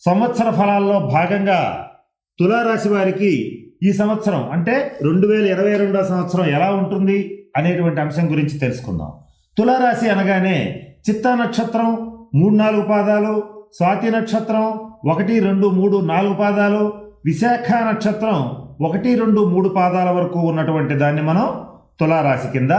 సంవత్సర ఫలాల్లో భాగంగా తులారాశి వారికి ఈ సంవత్సరం అంటే రెండు వేల ఇరవై రెండో సంవత్సరం ఎలా ఉంటుంది అనేటువంటి అంశం గురించి తెలుసుకుందాం. తులారాశి అనగానే చిత్తా నక్షత్రం మూడు నాలుగు పాదాలు స్వాతి నక్షత్రం ఒకటి రెండు మూడు నాలుగు పాదాలు విశాఖ నక్షత్రం ఒకటి రెండు మూడు పాదాల వరకు ఉన్నటువంటి దాన్ని మనం తులారాశి కింద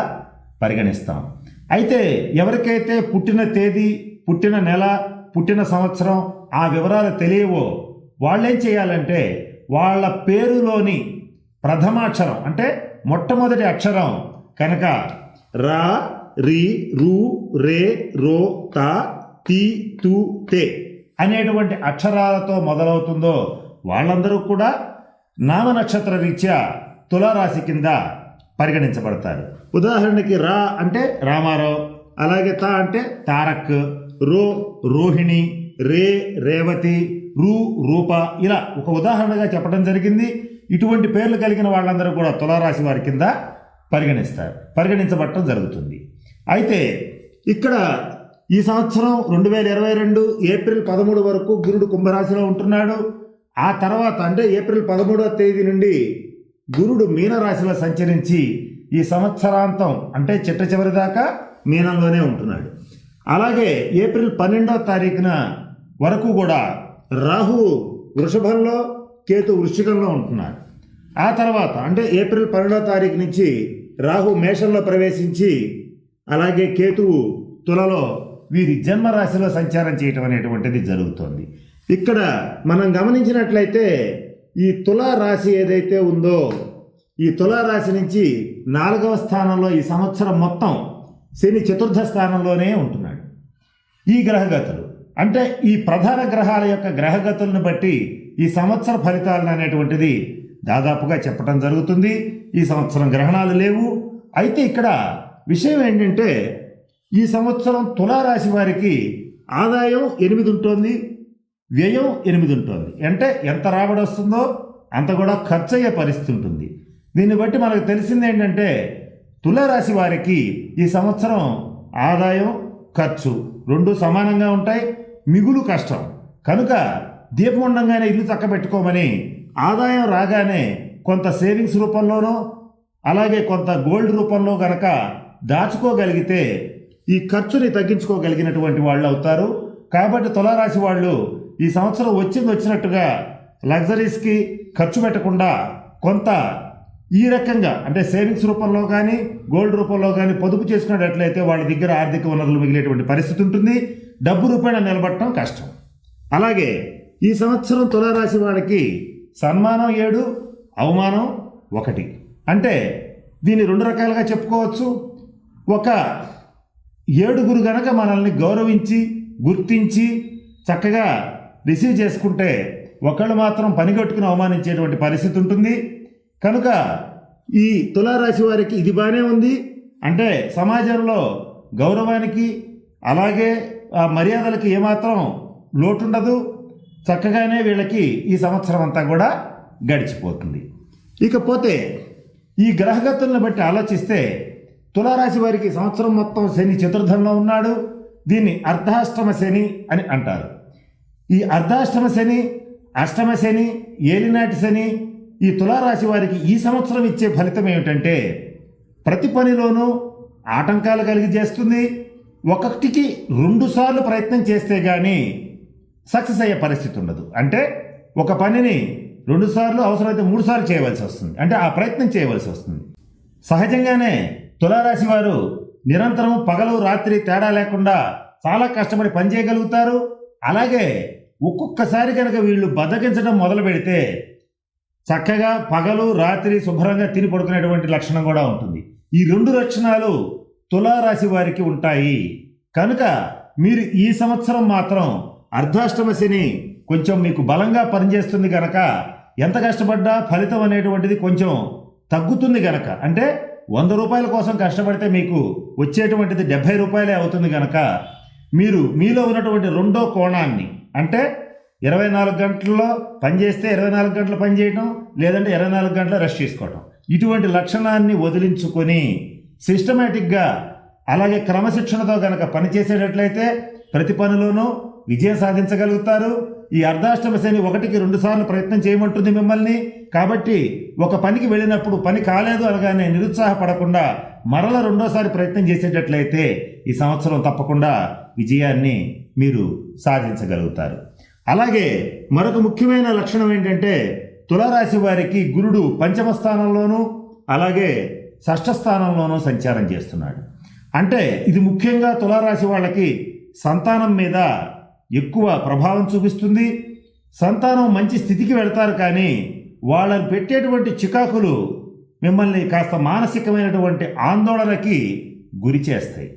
పరిగణిస్తాం. అయితే ఎవరికైతే పుట్టిన తేదీ పుట్టిన నెల పుట్టిన సంవత్సరం ఆ వివరాలు తెలియవో? వాళ్ళేం చేయాలంటే వాళ్ళ పేరులోని ప్రథమాక్షరం అంటే మొట్టమొదటి అక్షరం కనుక రా రి రు రే రో తా తి తు తే అనేటువంటి అక్షరాలతో మొదలవుతుందో వాళ్ళందరూ కూడా నామ నక్షత్ర రీత్యా తులారాశి కింద పరిగణించబడతారు. ఉదాహరణకి రా అంటే రామారావు అలాగే తా అంటే తారక్ రో రోహిణి రే రేవతి రు రూప ఇలా ఒక ఉదాహరణగా చెప్పడం జరిగింది. ఇటువంటి పేర్లు కలిగిన వాళ్ళందరూ కూడా తులారాశి వారి కింద పరిగణిస్తారు. పరిగణించబడటం జరుగుతుంది. అయితే ఇక్కడ ఈ సంవత్సరం రెండు వేల ఇరవై రెండు ఏప్రిల్ పదమూడు వరకు గురుడు కుంభరాశిలో ఉంటున్నాడు. ఆ తర్వాత అంటే ఏప్రిల్ పదమూడవ తేదీ నుండి గురుడు మీనరాశిలో సంచరించి ఈ సంవత్సరాంతం అంటే చిట్ట చివరి దాకా మీనంలోనే ఉంటున్నాడు. అలాగే ఏప్రిల్ పన్నెండవ తారీఖున వరకు కూడా రాహు వృషభంలో కేతు వృశ్చికంలో ఉంటున్నారు. ఆ తర్వాత అంటే ఏప్రిల్ పన్నెండో తారీఖు నుంచి రాహు మేషంలో ప్రవేశించి అలాగే కేతువు తులలో వీరి జన్మరాశిలో సంచారం చేయటం అనేటువంటిది జరుగుతోంది. ఇక్కడ మనం గమనించినట్లయితే ఈ తులారాశి ఏదైతే ఉందో ఈ తులారాశి నుంచి నాలుగవ స్థానంలో ఈ సంవత్సరం మొత్తం శని చతుర్థ స్థానంలోనే ఉంటున్నాడు. ఈ గ్రహగతులు అంటే ఈ ప్రధాన గ్రహాల యొక్క గ్రహగతులను బట్టి ఈ సంవత్సర ఫలితాలను అనేటువంటిది దాదాపుగా చెప్పడం జరుగుతుంది. ఈ సంవత్సరం గ్రహణాలు లేవు. అయితే ఇక్కడ విషయం ఏంటంటే ఈ సంవత్సరం తులారాశి వారికి ఆదాయం ఎనిమిది ఉంటుంది వ్యయం ఎనిమిది ఉంటుంది. అంటే ఎంత రాబడి వస్తుందో అంత కూడా ఖర్చు అయ్యే పరిస్థితి ఉంటుంది. దీన్ని బట్టి మనకు తెలిసింది ఏంటంటే తులారాశి వారికి ఈ సంవత్సరం ఆదాయం ఖర్చు రెండు సమానంగా ఉంటాయి. మిగులు కష్టం. కనుక దీపం ఉండంగానే ఇల్లు చక్కబెట్టుకోమని ఆదాయం రాగానే కొంత సేవింగ్స్ రూపంలోనో అలాగే కొంత గోల్డ్ రూపంలో గనక దాచుకోగలిగితే ఈ ఖర్చుని తగ్గించుకోగలిగినటువంటి వాళ్ళు అవుతారు. కాబట్టి తులారాశి వాళ్ళు ఈ సంవత్సరం వచ్చింది వచ్చినట్టుగా లగ్జరీస్కి ఖర్చు పెట్టకుండా కొంత ఈ రకంగా అంటే సేవింగ్స్ రూపంలో కానీ గోల్డ్ రూపంలో కానీ పొదుపు చేసుకున్నట్లయితే వాళ్ళ దగ్గర ఆర్థిక వనరులు మిగిలేటువంటి పరిస్థితి ఉంటుంది. డబ్బు రూపాయన నిలబడటం కష్టం. అలాగే ఈ సంవత్సరం తులారాశి వాళ్ళకి సన్మానం ఏడు అవమానం ఒకటి. అంటే దీన్ని రెండు రకాలుగా చెప్పుకోవచ్చు. ఒక ఏడుగురు గనక మనల్ని గౌరవించి గుర్తించి చక్కగా రిసీవ్ చేసుకుంటే ఒకళ్ళు మాత్రం పనిగట్టుకుని అవమానించేటువంటి పరిస్థితి ఉంటుంది. కనుక ఈ తులారాశి వారికి ఇది బాగానే ఉంది. అంటే సమాజంలో గౌరవానికి అలాగే ఆ మర్యాదలకు ఏమాత్రం లోటుండదు. చక్కగానే వీళ్ళకి ఈ సంవత్సరం అంతా కూడా గడిచిపోతుంది. ఇకపోతే ఈ గ్రహగతులను బట్టి ఆలోచిస్తే తులారాశి వారికి సంవత్సరం మొత్తం శని చతుర్థంలో ఉన్నాడు. దీన్ని అర్ధాష్టమ శని అని అంటారు. ఈ అర్ధాష్టమ శని అష్టమ శని ఏలినాటి శని ఈ తులారాశి వారికి ఈ సంవత్సరం ఇచ్చే ఫలితం ఏమిటంటే ప్రతి పనిలోనూ ఆటంకాలు కలిగి చేస్తుంది. ఒకటికి రెండు సార్లు ప్రయత్నం చేస్తే కానీ సక్సెస్ అయ్యే పరిస్థితి ఉండదు. అంటే ఒక పనిని రెండు సార్లు అవసరమైతే మూడు సార్లు చేయవలసి వస్తుంది. అంటే ఆ ప్రయత్నం చేయవలసి వస్తుంది. సహజంగానే తులారాశి వారు నిరంతరం పగలు రాత్రి తేడా లేకుండా చాలా కష్టపడి పనిచేయగలుగుతారు అలాగే ఒక్కొక్కసారి కనుక వీళ్ళు బద్దకించడం మొదలు పెడితే చక్కగా పగలు రాత్రి శుభ్రంగా తిని పడుకునేటువంటి లక్షణం కూడా ఉంటుంది. ఈ రెండు లక్షణాలు తులారాశి వారికి ఉంటాయి. కనుక మీరు ఈ సంవత్సరం మాత్రం అర్ధాష్టమ శని కొంచెం మీకు బలంగా పనిచేస్తుంది గనక ఎంత కష్టపడ్డా ఫలితం అనేటువంటిది కొంచెం తగ్గుతుంది గనక అంటే వంద రూపాయల కోసం కష్టపడితే మీకు వచ్చేటువంటిది డెబ్భై రూపాయలే అవుతుంది గనక మీరు మీలో ఉన్నటువంటి రెండో కోణాన్ని అంటే ఇరవై నాలుగు గంటల్లో పనిచేస్తే ఇరవై నాలుగు గంటలు పనిచేయటం లేదంటే ఇరవై నాలుగు గంటలు రెస్ట్ చేసుకోవడం ఇటువంటి లక్షణాన్ని వదిలించుకొని సిస్టమేటిక్గా అలాగే క్రమశిక్షణతో కనుక పనిచేసేటట్లయితే ప్రతి పనిలోనూ విజయం సాధించగలుగుతారు. ఈ అర్ధాష్టమ శని ఒకటికి రెండు సార్లు ప్రయత్నం చేయమంటుంది మిమ్మల్ని. కాబట్టి ఒక పనికి వెళ్ళినప్పుడు పని కాలేదు అనగానే నిరుత్సాహపడకుండా మరల రెండోసారి ప్రయత్నం చేసేటట్లయితే ఈ సంవత్సరం తప్పకుండా విజయాన్ని మీరు సాధించగలుగుతారు. అలాగే మరొక ముఖ్యమైన లక్షణం ఏంటంటే తులారాశి వారికి గురుడు పంచమ స్థానంలోనూ అలాగే షష్ఠ స్థానంలోనూ సంచారం చేస్తున్నాడు. అంటే ఇది ముఖ్యంగా తులారాశి వాళ్ళకి సంతానం మీద ఎక్కువ ప్రభావం చూపిస్తుంది. సంతానం మంచి స్థితికి వెళ్తారు కానీ వాళ్ళని పెట్టేటువంటి చికాకులు మిమ్మల్ని కాస్త మానసికమైనటువంటి ఆందోళనకి గురి చేస్తాయి.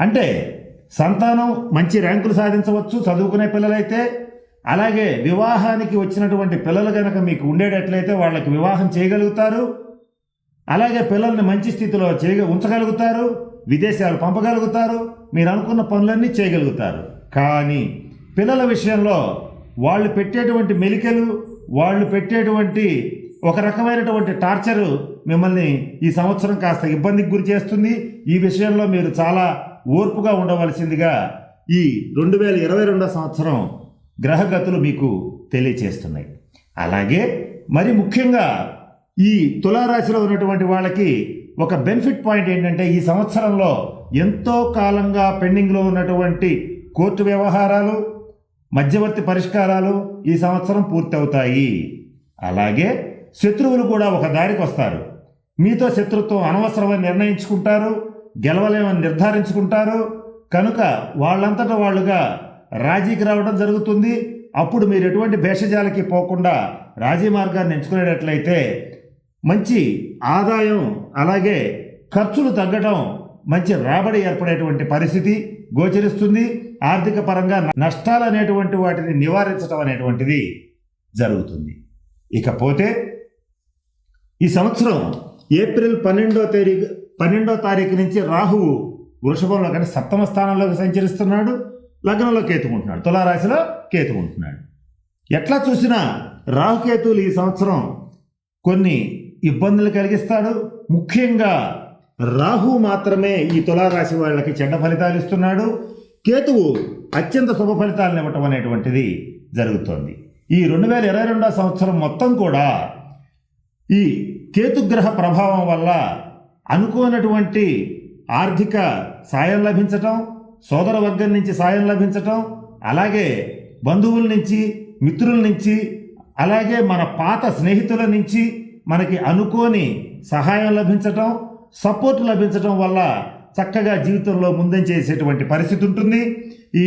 అంటే సంతానం మంచి ర్యాంకులు సాధించవచ్చు చదువుకునే పిల్లలైతే. అలాగే వివాహానికి వచ్చినటువంటి పిల్లలు కనుక మీకు ఉండేటట్లయితే వాళ్ళకి వివాహం చేయగలుగుతారు. అలాగే పిల్లల్ని మంచి స్థితిలో చేయగ ఉంచగలుగుతారు విదేశాలు పంపగలుగుతారు మీరు అనుకున్న పనులన్నీ చేయగలుగుతారు. కానీ పిల్లల విషయంలో వాళ్ళు పెట్టేటువంటి మెలికలు వాళ్ళు పెట్టేటువంటి ఒక రకమైనటువంటి టార్చరు మిమ్మల్ని ఈ సంవత్సరం కాస్త ఇబ్బందికి గురి చేస్తుంది. ఈ విషయంలో మీరు చాలా ఓర్పుగా ఉండవలసిందిగా ఈ రెండు వేల ఇరవై రెండో సంవత్సరం గ్రహగతులు మీకు తెలియచేస్తున్నాయి. అలాగే మరి ముఖ్యంగా ఈ తులారాశిలో ఉన్నటువంటి వాళ్ళకి ఒక బెనిఫిట్ పాయింట్ ఏంటంటే ఈ సంవత్సరంలో ఎంతో కాలంగా పెండింగ్లో ఉన్నటువంటి కోర్టు వ్యవహారాలు మధ్యవర్తి పరిష్కారాలు ఈ సంవత్సరం పూర్తవుతాయి. అలాగే శత్రువులు కూడా ఒక దారికి వస్తారు. మీతో శత్రుత్వం అనవసరమని నిర్ణయించుకుంటారు గెలవలేమని నిర్ధారించుకుంటారు. కనుక వాళ్ళంతటా వాళ్ళుగా రాజీకి రావడం జరుగుతుంది. అప్పుడు మీరు ఎటువంటి భేషజాలకి పోకుండా రాజీ మార్గాన్ని ఎంచుకునేటట్లయితే మంచి ఆదాయం అలాగే ఖర్చులు తగ్గడం మంచి రాబడి ఏర్పడేటువంటి పరిస్థితి గోచరిస్తుంది. ఆర్థిక పరంగా నష్టాలు అనేటువంటి వాటిని నివారించడం అనేటువంటిది జరుగుతుంది. ఇకపోతే ఈ సంవత్సరం ఏప్రిల్ పన్నెండో తారీఖు పన్నెండో తారీఖు నుంచి రాహువు వృషభంలో కానీ సప్తమ స్థానంలోకి సంచరిస్తున్నాడు. లగ్నంలో కేతుకుంటున్నాడు. తులారాశిలో కేతుకుంటున్నాడు. ఎట్లా చూసినా రాహుకేతువులు ఈ సంవత్సరం కొన్ని ఇబ్బందులు కలిగిస్తాడు. ముఖ్యంగా రాహు మాత్రమే ఈ తులారాశి వాళ్ళకి చెడ్డ ఫలితాలు ఇస్తున్నాడు. కేతువు అత్యంత శుభ ఫలితాలను ఇవ్వటం అనేటువంటిది జరుగుతోంది. ఈ రెండు వేల ఇరవై రెండో సంవత్సరం మొత్తం కూడా ఈ కేతుగ్రహ ప్రభావం వల్ల అనుకోనటువంటి ఆర్థిక సాయం లభించటం సోదర వర్గం నుంచి సాయం లభించటం అలాగే బంధువుల నుంచి మిత్రుల నుంచి అలాగే మన పాత స్నేహితుల నుంచి మనకి అనుకోని సహాయం లభించటం సపోర్ట్ లభించటం వల్ల చక్కగా జీవితంలో ముందంచేసేటువంటి పరిస్థితి ఉంటుంది. ఈ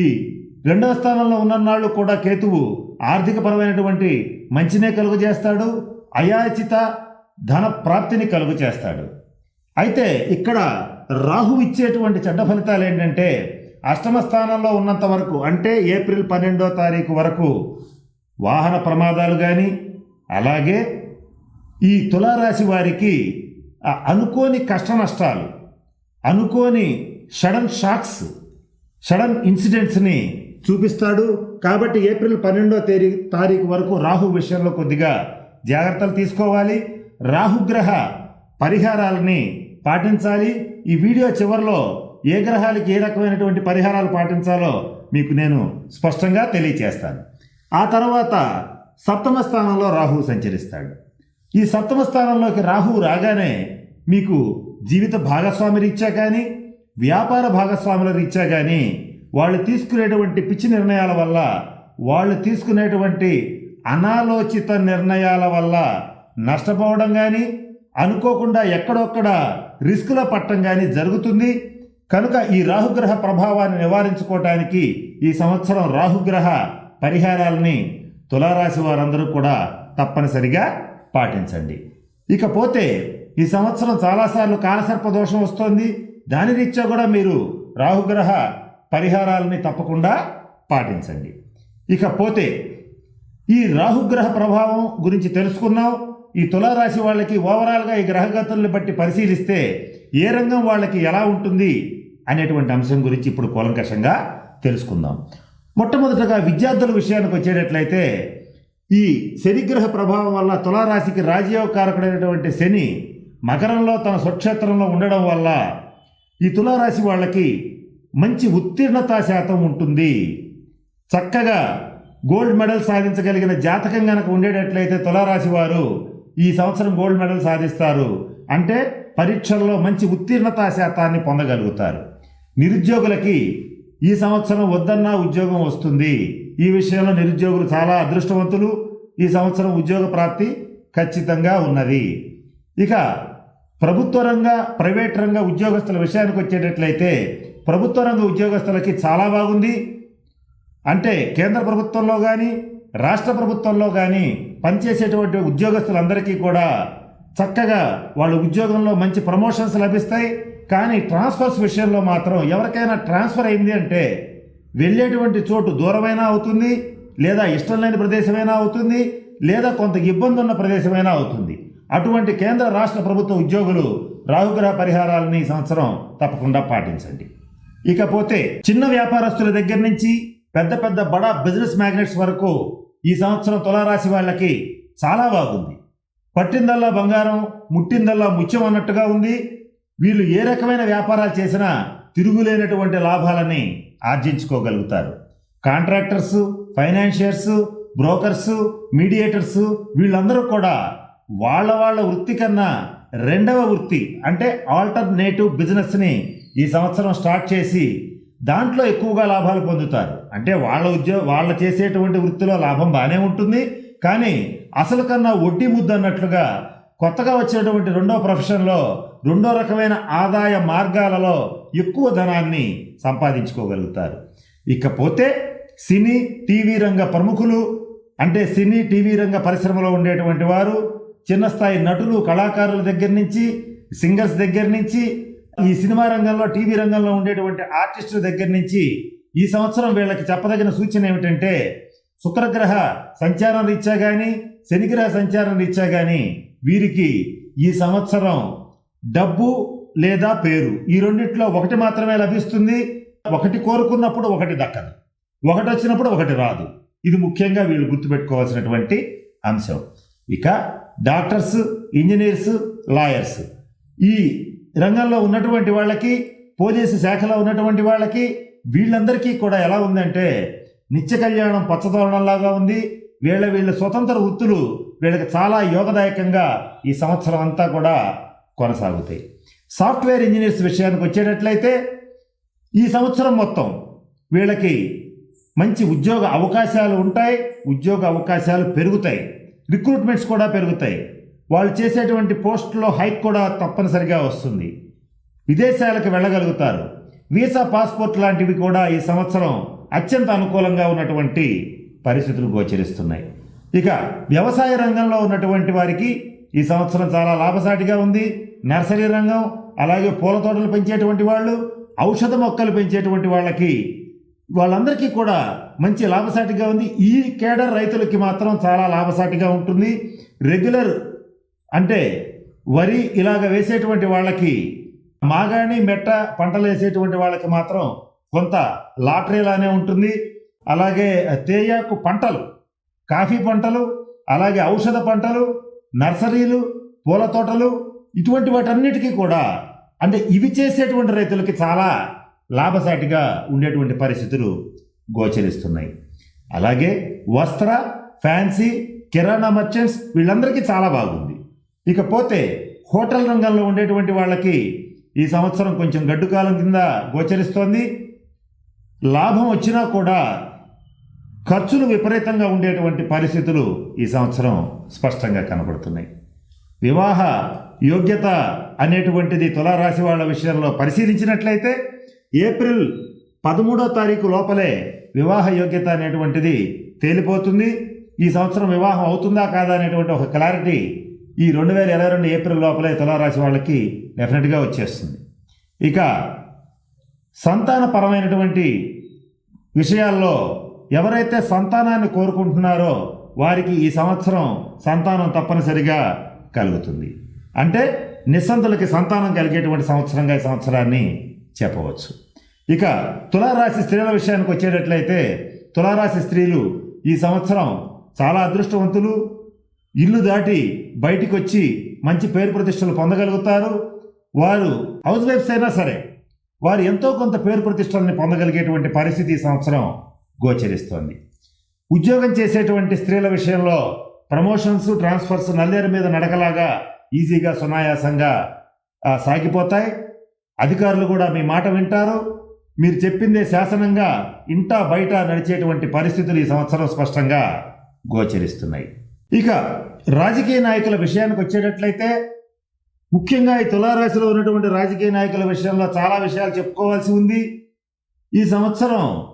రెండవ స్థానంలో ఉన్నన్నాళ్ళు కూడా కేతువు ఆర్థికపరమైనటువంటి మంచినే కలుగు చేస్తాడు అయాచిత ధన ప్రాప్తిని కలుగు చేస్తాడు అయితే ఇక్కడ రాహు ఇచ్చేటువంటి చెడ్డ ఫలితాలు ఏంటంటే అష్టమ స్థానంలో ఉన్నంత వరకు అంటే ఏప్రిల్ పన్నెండో తారీఖు వరకు వాహన ప్రమాదాలు కానీ అలాగే ఈ తులారాశి వారికి అనుకోని కష్ట నష్టాలు అనుకోని సడన్ షాక్స్ సడన్ ఇన్సిడెంట్స్ని చూపిస్తాడు. కాబట్టి ఏప్రిల్ పన్నెండో తేదీ తారీఖు వరకు రాహు విషయంలో కొద్దిగా జాగ్రత్తలు తీసుకోవాలి. రాహుగ్రహ పరిహారాలని పాటించాలి. ఈ వీడియో చివరిలో ఏ గ్రహాలకి ఏ రకమైనటువంటి పరిహారాలు పాటించాలో మీకు నేను స్పష్టంగా తెలియచేస్తాను. ఆ తర్వాత సప్తమ స్థానంలో రాహు సంచరిస్తాడు. ఈ సప్తమ స్థానంలోకి రాహువు రాగానే మీకు జీవిత భాగస్వామి రీత్యా కానీ వ్యాపార భాగస్వాముల రీత్యా కానీ వాళ్ళు తీసుకునేటువంటి పిచ్చి నిర్ణయాల వల్ల వాళ్ళు తీసుకునేటువంటి అనాలోచిత నిర్ణయాల వల్ల నష్టపోవడం కానీ అనుకోకుండా ఎక్కడొక్కడ రిస్కులో పట్టడం కానీ జరుగుతుంది. కనుక ఈ రాహుగ్రహ ప్రభావాన్ని నివారించుకోవటానికి ఈ సంవత్సరం రాహుగ్రహ పరిహారాలని తులారాశి వారందరూ కూడా తప్పనిసరిగా పాటించండి. ఇకపోతే ఈ సంవత్సరం చాలాసార్లు కాలసర్ప దోషం వస్తోంది. దాని రీత్యా కూడా మీరు రాహుగ్రహ పరిహారాలని తప్పకుండా పాటించండి. ఇకపోతే ఈ రాహుగ్రహ ప్రభావం గురించి తెలుసుకున్నాం. ఈ తులారాశి వాళ్ళకి ఓవరాల్గా ఈ గ్రహగతుల్ని బట్టి పరిశీలిస్తే ఏ రంగం వాళ్ళకి ఎలా ఉంటుంది అనేటువంటి అంశం గురించి ఇప్పుడు కూలంకషంగా తెలుసుకుందాం. మొట్టమొదటగా విద్యార్థుల విషయానికి వచ్చేటట్లయితే ఈ శనిగ్రహ ప్రభావం వల్ల తులారాశికి రాజయోగకారకుడైనటువంటి శని మకరంలో తన స్వక్షేత్రంలో ఉండడం వల్ల ఈ తులారాశి వాళ్ళకి మంచి ఉత్తీర్ణతా శాతం ఉంటుంది. చక్కగా గోల్డ్ మెడల్ సాధించగలిగిన జాతకం కనుక ఉండేటట్లయితే తులారాశి వారు ఈ సంవత్సరం గోల్డ్ మెడల్ సాధిస్తారు. అంటే పరీక్షల్లో మంచి ఉత్తీర్ణతా శాతాన్ని పొందగలుగుతారు. నిరుద్యోగులకి ఈ సంవత్సరం వద్దన్నా ఉద్యోగం వస్తుంది. ఈ విషయంలో నిరుద్యోగులు చాలా అదృష్టవంతులు. ఈ సంవత్సరం ఉద్యోగ ప్రాప్తి ఖచ్చితంగా ఉన్నది. ఇక ప్రభుత్వ రంగ ప్రైవేట్ రంగ ఉద్యోగస్తుల విషయానికి వచ్చేటట్లయితే ప్రభుత్వ రంగ ఉద్యోగస్తులకి చాలా బాగుంది. అంటే కేంద్ర ప్రభుత్వంలో కానీ రాష్ట్ర ప్రభుత్వంలో కానీ పనిచేసేటువంటి ఉద్యోగస్తులందరికీ కూడా చక్కగా వాళ్ళ ఉద్యోగంలో మంచి ప్రమోషన్స్ లభిస్తాయి. కానీ ట్రాన్స్ఫర్స్ విషయంలో మాత్రం ఎవరికైనా ట్రాన్స్ఫర్ అయింది అంటే వెళ్ళేటువంటి చోటు దూరమైనా అవుతుంది లేదా ఇష్టం లేని ప్రదేశమైనా అవుతుంది లేదా కొంత ఇబ్బంది ఉన్న ప్రదేశమైనా అవుతుంది. అటువంటి కేంద్ర రాష్ట్ర ప్రభుత్వ ఉద్యోగులు రాహుగ్రహ పరిహారాలని ఈ సంవత్సరం తప్పకుండా పాటించండి. ఇకపోతే చిన్న వ్యాపారస్తుల దగ్గర నుంచి పెద్ద పెద్ద బడా బిజినెస్ మ్యాగ్నెట్స్ వరకు ఈ సంవత్సరం తులారాశి వాళ్ళకి చాలా బాగుంది. పట్టిందల్లా బంగారం ముట్టిందల్లా ముత్యం అన్నట్టుగా ఉంది. వీళ్ళు ఏ రకమైన వ్యాపారాలు చేసినా తిరుగులేనటువంటి లాభాలని ఆర్జించుకోగలుగుతారు. కాంట్రాక్టర్స్ ఫైనాన్షియర్స్ బ్రోకర్స్ మీడియేటర్స్ వీళ్ళందరూ కూడా వాళ్ళ వాళ్ళ వృత్తి కన్నా రెండవ వృత్తి అంటే ఆల్టర్నేటివ్ బిజినెస్ని ఈ సంవత్సరం స్టార్ట్ చేసి దాంట్లో ఎక్కువగా లాభాలు పొందుతారు. అంటే వాళ్ళ ఉద్యోగ వాళ్ళ చేసేటువంటి వృత్తిలో లాభం బాగానే ఉంటుంది. కానీ అసలు కన్నా వడ్డీ ముద్దు అన్నట్లుగా కొత్తగా వచ్చినటువంటి రెండో ప్రొఫెషన్లో రెండో రకమైన ఆదాయ మార్గాలలో ఎక్కువ ధనాన్ని సంపాదించుకోగలుగుతారు. ఇకపోతే సినీ టీవీ రంగ ప్రముఖులు అంటే సినీ టీవీ రంగ పరిశ్రమలో ఉండేటువంటి వారు చిన్న స్థాయి నటులు కళాకారుల దగ్గర నుంచి సింగర్స్ దగ్గర నుంచి ఈ సినిమా రంగంలో టీవీ రంగంలో ఉండేటువంటి ఆర్టిస్టుల దగ్గర నుంచి ఈ సంవత్సరం వీళ్ళకి చెప్పదగిన సూచన ఏమిటంటే శుక్రగ్రహ సంచారం రీత్యా కానీ శనిగ్రహ సంచారం రీత్యా కానీ వీరికి ఈ సంవత్సరం డబ్బు లేదా పేరు ఈ రెండిట్లో ఒకటి మాత్రమే లభిస్తుంది. ఒకటి కోరుకున్నప్పుడు ఒకటి దక్కదు. ఒకటి వచ్చినప్పుడు ఒకటి రాదు. ఇది ముఖ్యంగా వీళ్ళు గుర్తుపెట్టుకోవాల్సినటువంటి అంశం. ఇక డాక్టర్స్ ఇంజనీర్స్ లాయర్స్. ఈ రంగంలో ఉన్నటువంటి వాళ్ళకి పోలీసు శాఖలో ఉన్నటువంటి వాళ్ళకి వీళ్ళందరికీ కూడా ఎలా ఉందంటే నిత్య కళ్యాణం పచ్చదోరణంలాగా ఉంది. వీళ్ళ వీళ్ళ స్వతంత్ర వృత్తులు వీళ్ళకి చాలా యోగదాయకంగా ఈ సంవత్సరం అంతా కూడా కొనసాగుతాయి. సాఫ్ట్వేర్ ఇంజనీర్స్ విషయానికి వచ్చేటట్లయితే ఈ సంవత్సరం మొత్తం వీళ్ళకి మంచి ఉద్యోగ అవకాశాలు ఉంటాయి ఉద్యోగ అవకాశాలు పెరుగుతాయి రిక్రూట్మెంట్స్ కూడా పెరుగుతాయి. వాళ్ళు చేసేటువంటి పోస్టులో హైక్ కూడా తప్పనిసరిగా వస్తుంది. విదేశాలకు వెళ్ళగలుగుతారు. వీసా పాస్పోర్ట్ లాంటివి కూడా ఈ సంవత్సరం అత్యంత అనుకూలంగా ఉన్నటువంటి పరిస్థితులు గోచరిస్తున్నాయి. ఇక వ్యవసాయ రంగంలో ఉన్నటువంటి వారికి ఈ సంవత్సరం చాలా లాభసాటిగా ఉంది. నర్సరీ రంగం అలాగే పూల తోటలు పెంచేటువంటి వాళ్ళు ఔషధ మొక్కలు పెంచేటువంటి వాళ్ళకి వాళ్ళందరికీ కూడా మంచి లాభసాటిగా ఉంది. ఈ కేడర్ రైతులకి మాత్రం చాలా లాభసాటిగా ఉంటుంది. రెగ్యులర్ అంటే వరి ఇలాగ వేసేటువంటి వాళ్ళకి మాగాణి మెట్ట పంటలు వేసేటువంటి వాళ్ళకి మాత్రం కొంత లాటరీలానే ఉంటుంది. అలాగే తేయాకు పంటలు కాఫీ పంటలు అలాగే ఔషధ పంటలు నర్సరీలు పూల తోటలు ఇటువంటి వాటన్నిటికీ కూడా అంటే ఇవి చేసేటువంటి రైతులకి చాలా లాభసాటిగా ఉండేటువంటి పరిస్థితులు గోచరిస్తున్నాయి. అలాగే వస్త్ర ఫ్యాన్సీ కిరాణా మర్చెంట్స్ వీళ్ళందరికీ చాలా బాగుంది. ఇకపోతే హోటల్ రంగంలో ఉండేటువంటి వాళ్ళకి ఈ సంవత్సరం కొంచెం గడ్డు కాలం కింద గోచరిస్తోంది. లాభం వచ్చినా కూడా ఖర్చులు విపరీతంగా ఉండేటువంటి పరిస్థితులు ఈ సంవత్సరం స్పష్టంగా కనబడుతున్నాయి వివాహ యోగ్యత అనేటువంటిది తులారాశి వాళ్ళ విషయంలో పరిశీలించినట్లయితే ఏప్రిల్ పదమూడో తారీఖు లోపలే వివాహ యోగ్యత అనేటువంటిది తేలిపోతుంది. ఈ సంవత్సరం వివాహం అవుతుందా కాదా అనేటువంటి ఒక క్లారిటీ ఈ రెండు వేల ఇరవై రెండు ఏప్రిల్ లోపలే తులారాశి వాళ్ళకి డెఫినెట్గా వచ్చేస్తుంది. ఇక సంతానపరమైనటువంటి విషయాల్లో ఎవరైతే సంతానాన్ని కోరుకుంటున్నారో వారికి ఈ సంవత్సరం సంతానం తప్పనిసరిగా కలుగుతుంది. అంటే నిస్సంతులకి సంతానం కలిగేటువంటి సంవత్సరంగా ఈ సంవత్సరాన్ని చెప్పవచ్చు. ఇక తులారాశి స్త్రీల విషయానికి వచ్చేటట్లయితే తులారాశి స్త్రీలు ఈ సంవత్సరం చాలా అదృష్టవంతులు. ఇల్లు దాటి బయటికి వచ్చి మంచి పేరు ప్రతిష్టలు పొందగలుగుతారు. వారు హౌస్ వైఫ్స్ అయినా సరే వారు ఎంతో కొంత పేరు ప్రతిష్టలని పొందగలిగేటువంటి పరిస్థితి ఈ సంవత్సరం గోచరిస్తోంది. ఉద్యోగం చేసేటువంటి స్త్రీల విషయంలో ప్రమోషన్స్ ట్రాన్స్ఫర్స్ నల్లేరు మీద నడకలాగా ఈజీగా సునాయాసంగా సాగిపోతాయి. అధికారులు కూడా మీ మాట వింటారు. మీరు చెప్పిందే శాసనంగా ఇంటా బయట నడిచేటువంటి పరిస్థితులు ఈ సంవత్సరం స్పష్టంగా గోచరిస్తున్నాయి. ఇక రాజకీయ నాయకుల విషయానికి వచ్చేటట్లయితే ముఖ్యంగా ఈ తులారాశిలో ఉన్నటువంటి రాజకీయ నాయకుల విషయంలో చాలా విషయాలు చెప్పుకోవాల్సి ఉంది. ఈ సంవత్సరం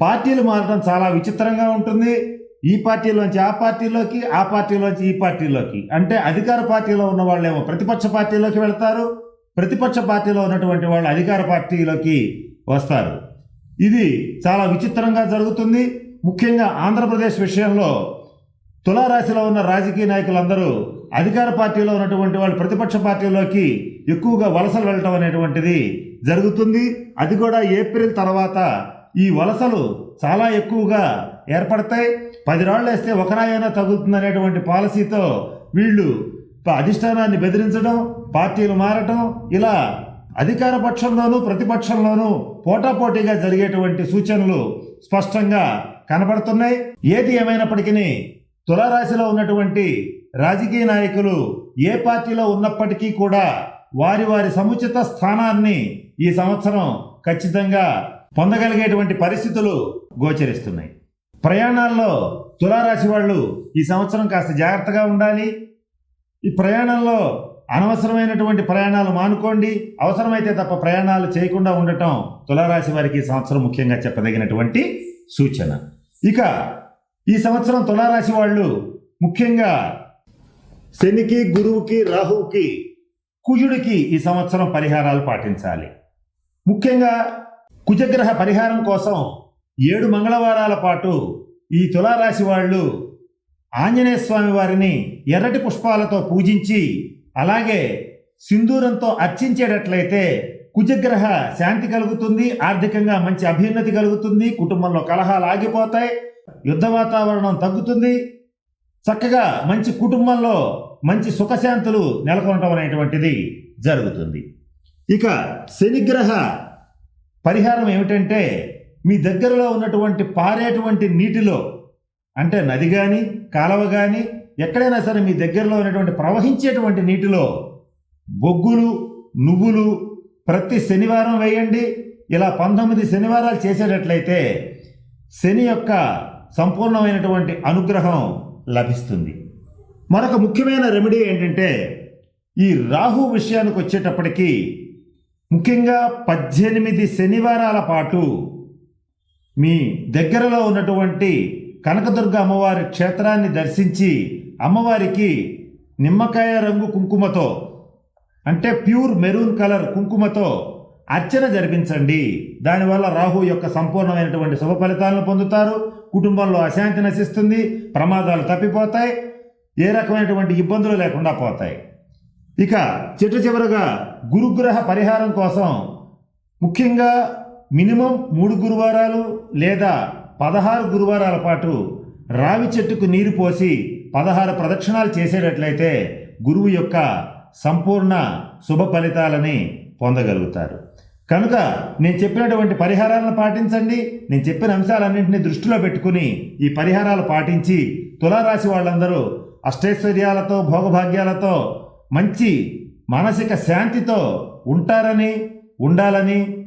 పార్టీలు మారడం చాలా విచిత్రంగా ఉంటుంది. ఈ పార్టీలోంచి ఆ పార్టీలోకి ఆ పార్టీలోంచి ఈ పార్టీలోకి. అంటే అధికార పార్టీలో ఉన్న వాళ్ళేమో ప్రతిపక్ష పార్టీలోకి వెళ్తారు ప్రతిపక్ష పార్టీలో ఉన్నటువంటి వాళ్ళు అధికార పార్టీలోకి వస్తారు. ఇది చాలా విచిత్రంగా జరుగుతుంది. ముఖ్యంగా ఆంధ్రప్రదేశ్ విషయంలో తులారాశిలో ఉన్న రాజకీయ నాయకులందరూ అధికార పార్టీలో ఉన్నటువంటి వాళ్ళు ప్రతిపక్ష పార్టీలోకి ఎక్కువగా వలసలు వెళ్ళటం అనేటువంటిది జరుగుతుంది. అది కూడా ఏప్రిల్ తర్వాత ఈ వలసలు చాలా ఎక్కువగా ఏర్పడతాయి. పది రాళ్ళు వేస్తే ఒక రాయైనా తగులుతుంది అనేటువంటి పాలసీతో వీళ్ళు అధిష్టానాన్ని బెదిరించడం పార్టీలు మారటం ఇలా అధికార పక్షంలోనూ ప్రతిపక్షంలోనూ పోటాపోటీగా జరిగేటువంటి సూచనలు స్పష్టంగా కనబడుతున్నాయి ఏది ఏమైనప్పటికీ తులారాశిలో ఉన్నటువంటి రాజకీయ నాయకులు ఏ పార్టీలో ఉన్నప్పటికీ కూడా వారి వారి సముచిత స్థానాన్ని ఈ సంవత్సరం ఖచ్చితంగా పొందగలిగేటువంటి పరిస్థితులు గోచరిస్తున్నాయి. ప్రయాణాల్లో తులారాశి వాళ్ళు ఈ సంవత్సరం కాస్త జాగ్రత్తగా ఉండాలి. ఈ ప్రయాణంలో అనవసరమైనటువంటి ప్రయాణాలు మానుకోండి. అవసరమైతే తప్ప ప్రయాణాలు చేయకుండా ఉండటం తులారాశి వారికి ఈ సంవత్సరం ముఖ్యంగా చెప్పదగినటువంటి సూచన. ఇక ఈ సంవత్సరం తులారాశి వాళ్ళు ముఖ్యంగా శనికి గురువుకి రాహువుకి కుజుడికి ఈ సంవత్సరం పరిహారాలు పాటించాలి. ముఖ్యంగా కుజగ్రహ పరిహారం కోసం ఏడు మంగళవారాల పాటు ఈ తులారాశి వాళ్ళు ఆంజనేయ స్వామి వారిని ఎర్రటి పుష్పాలతో పూజించి అలాగే సింధూరంతో అర్చించేటట్లయితే కుజగ్రహ శాంతి కలుగుతుంది ఆర్థికంగా మంచి అభ్యున్నతి కలుగుతుంది కుటుంబంలో కలహాలు ఆగిపోతాయి యుద్ధ వాతావరణం తగ్గుతుంది. చక్కగా మంచి కుటుంబంలో మంచి సుఖశాంతులు నెలకొనటం అనేటువంటిది జరుగుతుంది. ఇక శనిగ్రహ పరిహారం ఏమిటంటే మీ దగ్గరలో ఉన్నటువంటి పారేటువంటి నీటిలో అంటే నది కానీ కాలవ కానీ ఎక్కడైనా సరే మీ దగ్గరలో ఉన్నటువంటి ప్రవహించేటువంటి నీటిలో బొగ్గులు నువ్వులు ప్రతి శనివారం వేయండి. ఇలా పంతొమ్మిది శనివారాలు చేసేటట్లయితే శని యొక్క సంపూర్ణమైనటువంటి అనుగ్రహం లభిస్తుంది. మరొక ముఖ్యమైన రెమెడీ ఏంటంటే ఈ రాహు విషయానికి వచ్చేటప్పటికి ముఖ్యంగా పద్దెనిమిది శనివారాల పాటు మీ దగ్గరలో ఉన్నటువంటి కనకదుర్గ అమ్మవారి క్షేత్రాన్ని దర్శించి అమ్మవారికి నిమ్మకాయ రంగు కుంకుమతో అంటే ప్యూర్ మెరూన్ కలర్ కుంకుమతో అర్చన జరిపించండి. దానివల్ల రాహు యొక్క సంపూర్ణమైనటువంటి శుభ ఫలితాలను పొందుతారు. కుటుంబంలో అశాంతి నశిస్తుంది ప్రమాదాలు తప్పిపోతాయి ఏ రకమైనటువంటి ఇబ్బందులు లేకుండా పోతాయి. ఇక చిట్ట చివరగా గురుగ్రహ పరిహారం కోసం ముఖ్యంగా మినిమం మూడు గురువారాలు లేదా పదహారు గురువారాల పాటు రావి చెట్టుకు నీరు పోసి పదహారు ప్రదక్షిణాలు చేసేటట్లయితే గురువు యొక్క సంపూర్ణ శుభ ఫలితాలని పొందగలుగుతారు. కనుక నేను చెప్పినటువంటి పరిహారాలను పాటించండి. నేను చెప్పిన అంశాలన్నింటినీ దృష్టిలో పెట్టుకుని ఈ పరిహారాలు పాటించి తులారాశి వాళ్ళందరూ అష్టైశ్వర్యాలతో భోగభాగ్యాలతో మంచి మానసిక శాంతితో ఉంటారని ఉండాలని